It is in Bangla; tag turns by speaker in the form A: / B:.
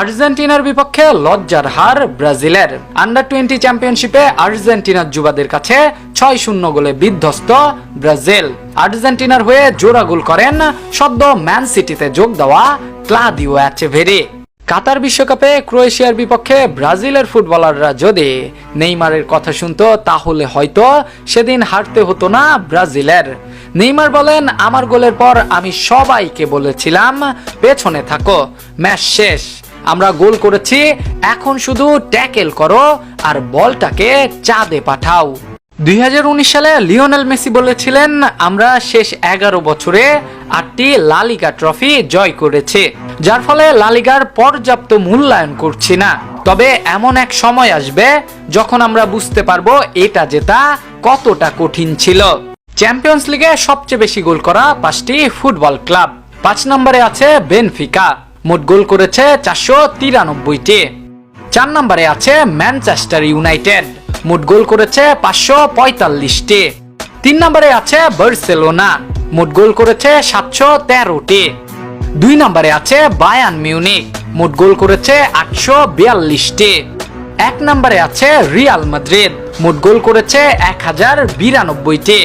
A: আর্জেন্টিনার বিপক্ষে লজ্জার হার ব্রাজিলের। আন্ডার টোয়েন্টি চ্যাম্পিয়নশিপে আর্জেন্টিনার যুবাদের কাছে ছয় শূন্য গোলে বিধ্বস্ত ব্রাজিল। আর্জেন্টিনার হয়ে জোড়া গোল করেন সদ্য ম্যান সিটিতে যোগ দেওয়া ক্লাদিও অ্যাচেভেরি কাতার বিশ্বকাপে ক্রোয়েশিয়ার বিপক্ষে ব্রাজিলের ফুটবলাররা যদি নেইমারের কথা শুনতো, তাহলে হয়তো সেদিন হারতে হতো না ব্রাজিলের। নেইমার বলেন, আমার গোলের পর আমি সবাইকে বলেছিলাম, পেছনে থাকো, ম্যাচ শেষ। আমরা গোল করেছি। এখন শুধু ট্যাকেল করো আর বলটাকে চাঁদে পাঠাও। দুই হাজার উনিশ সালে লিওনেল মেসি বলেছিলেন, আমরা শেষ এগারো বছরে আটটি লালিগা ট্রফি জয় করেছে, যার ফলে লালিগার পর্যাপ্ত মূল্যায়ন করছি না। তবে এমন এক সময় আসবে যখন আমরা বুঝতে পারব এটা জেতা কতটা কঠিন ছিল। চ্যাম্পিয়ন্স লিগে সবচেয়ে বেশি গোল করা পাঁচটি ফুটবল ক্লাব। পাঁচ নম্বরে আছে বেনফিকা। মোট গোল করেছে চারশো তিরানব্বইটি। চার নম্বরে আছে ম্যানচেস্টার ইউনাইটেড। মোট গোল করেছে পাঁচশো পঁয়তাল্লিশটি। তিন নম্বরে আছে বার্সেলোনা। মোট গোল করেছে সাতশো তেরোটি। দুই নম্বরে আছে বায়ান মিউনিক মোট গোল করেছে আটশো বিয়াল্লিশটি। এক নম্বরে আছে রিয়াল মাদ্রিদ। মোট গোল করেছে এক হাজার বিরানব্বইটি।